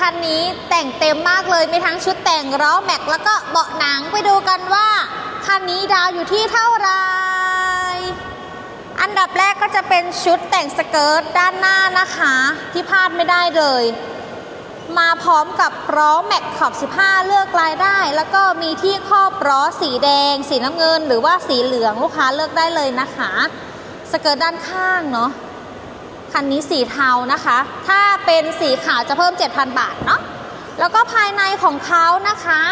คันนี้แต่งเต็มมากเลย มีทั้งชุดแต่งล้อแม็ก แล้วก็เบาะหนังไปดูกันว่า คันนี้ดาวอยู่ที่เท่าไร อันดับแรกก็จะเป็นชุดแต่งสเกิร์ตด้านหน้านะคะ ที่พลาดไม่ได้เลย มาพร้อมกับล้อแม็กขอบ 15 เลือกลายได้ แล้วก็มีที่ครอบล้อสีแดง สีน้ำเงิน หรือว่าสีเหลืองลูกค้าเลือกได้เลยนะคะ สเกิร์ตด้านข้างเนาะ คันนี้สีเทานะคะ ถ้าเป็นสีขาวจะเพิ่ม 7,000 บาทเนาะ แล้วก็ภายในของเขานะคะ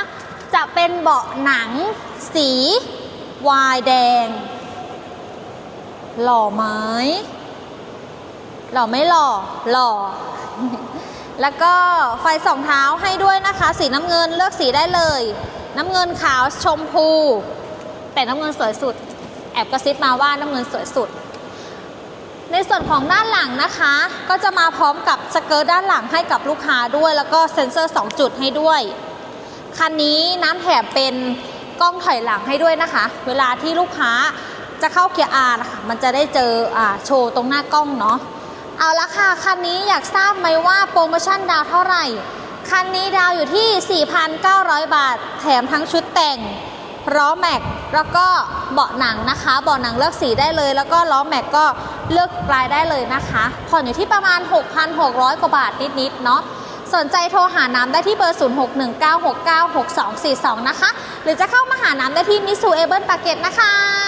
จะเป็นเบาะหนังสีวายแดง หล่อไหมหล่อไม่หล่อ หล่อ แล้วก็ไฟสองเท้าให้ด้วยนะคะ สีน้ำเงินเลือกสีได้เลย น้ำเงินขาวชมพู แต่น้ำเงินสวยสุด แอบกระซิบมาว่าน้ำเงินสวยสุด ส่วนของด้านหลังนะคะ ก็จะมาพร้อมกับสเกิร์ตด้านหลังให้กับลูกค้าด้วย แล้วก็เซ็นเซอร์ 2 จุดให้ด้วย คันนี้น้ำแถมเป็นกล้องถอยหลังให้ด้วยนะคะ เวลาที่ลูกค้าจะเข้าเกียร์ R นะคะมันจะได้เจออโชว์ตรงหน้ากล้องเนาะเอาละค่ะ คันนี้อยากทราบไหมว่าโปรโมชั่นดาวเท่าไหร่ คันนี้ดาวอยู่ที่ 4,900 บาท แถมทั้งชุดแต่ง ล้อแม็กแล้วก็เบาะหนังนะคะเบาะหนังเลือกสีได้เลย แล้วก็ล้อแม็กก็เลือกปลายได้เลยนะคะผ่อนอยู่ที่ประมาณ 6,600 กว่าบาทนิดๆเนาะสนใจโทรหาน้ำได้ที่เบอร์ 0619696242 นะคะ หรือจะเข้ามาหาน้ำได้ที่มิสูเอเบิลปาเกตนะคะ